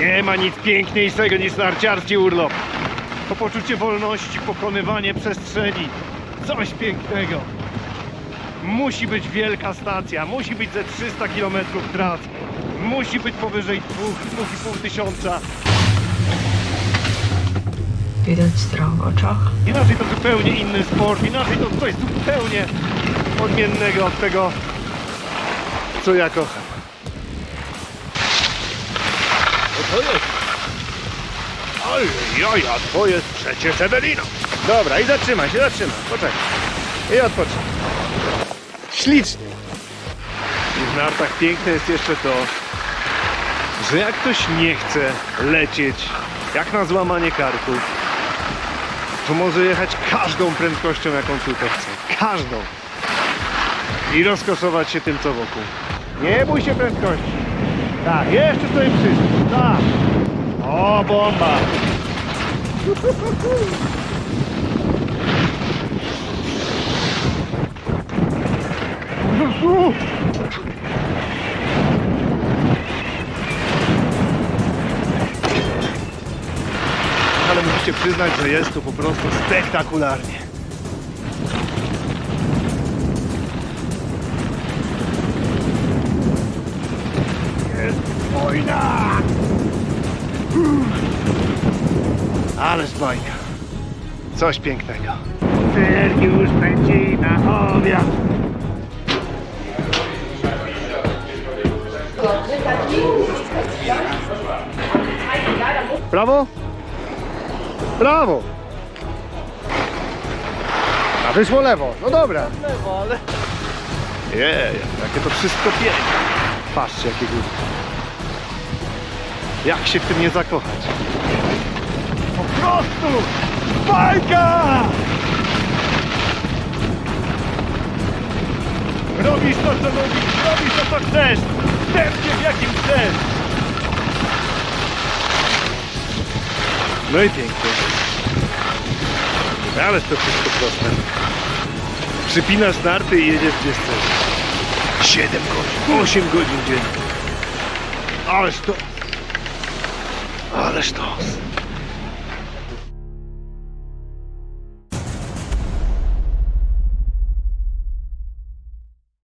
Nie ma nic piękniejszego niż narciarski urlop. To poczucie wolności, pokonywanie przestrzeni. Coś pięknego. Musi być wielka stacja, musi być ze 300 km tras. Musi być powyżej 2-2,5 tysiąca. Widać strach w oczach. Inaczej to zupełnie inny sport, inaczej to coś zupełnie odmiennego od tego, co ja kocham. To jest. Oj, jaja, to jest przecież Ewelina. Dobra, i zatrzymaj się, zatrzymaj. Poczekaj. I odpocznij. Ślicznie. I w nartach piękne jest jeszcze to, że jak ktoś nie chce lecieć jak na złamanie karku, to może jechać każdą prędkością, jaką tylko chce. Każdą. I rozkoszować się tym, co wokół. Nie bój się prędkości. Tak, jeszcze sobie przyszło. Tak. O, bomba. Ale musicie przyznać, że jest to po prostu spektakularnie. Ależ bajka. Coś pięknego. Sergiusz pędzi na obiad. Prawo? Prawo! A wyszło lewo. No dobra. Lewo, ale... Jej, jakie to wszystko piękne. Patrzcie, jakie góry. Jak się w tym nie zakochać? Po prostu! Bajka! Robisz to, co lubisz, robisz to, co chcesz, w tempie, w jakim chcesz. No i pięknie. Ależ to wszystko proste. Przypinasz narty i jedziesz gdzie chcesz. 7 godzin, 8 godzin dziennie. Ależ to. Ależ to.